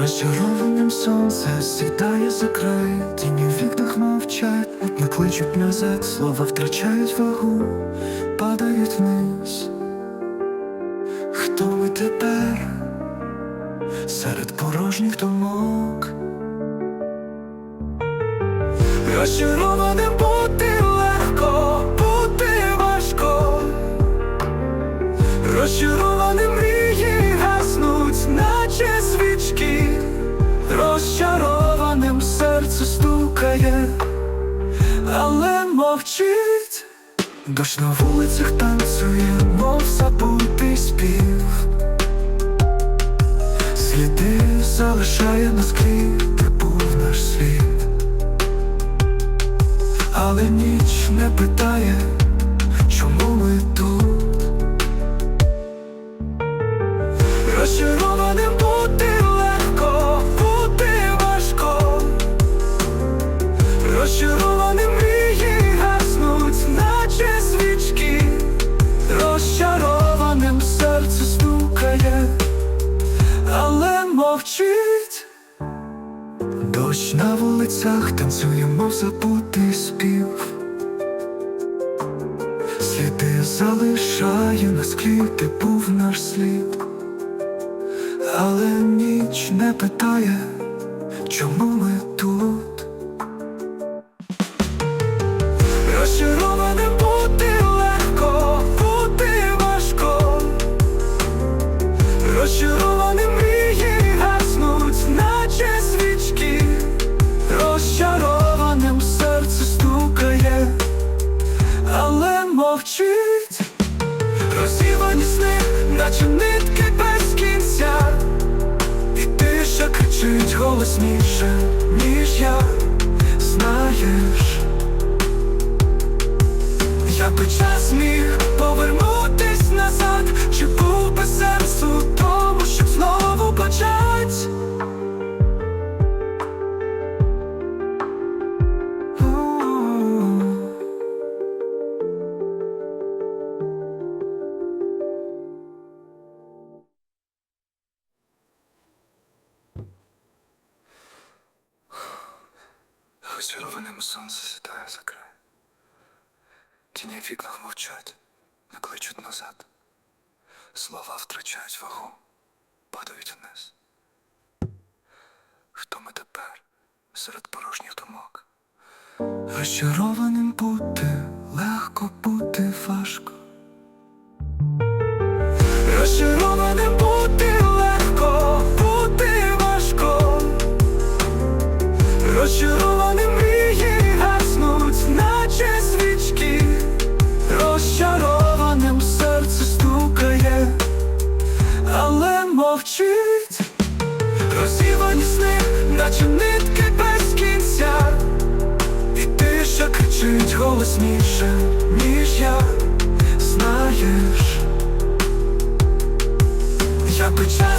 Розчарованим сонце сідає за край, тіні в вікнах мовчать, не кличуть назад, слова втрачають вагу, падають вниз. Хто ми тепер серед порожніх думок? Розчарованим бути легко, бути важко. Розчаровані мовчить, дощ на вулицях танцює, Дощ на вулицях танцює, мов забутий спів. Сліди залишає на склі, де був наш слід. Але ніч не питає, чому ми Розірвані сни, наче нитки без кінця, і тиша кричить голосніше, Розчарованим сонце сідає за край. Тіні в вікнах мовчать, не кличуть назад. Слова втрачають вагу, падають вниз. Хто ми тепер серед порожніх думок? Розчарованим бути, легко бути важко. Розчарованим бути легко, бути важко. Розчаровані кричить, розсівані сни, наче нитки без кінця, і тиша кричить голосніше, ніж я знаєш, я печаль.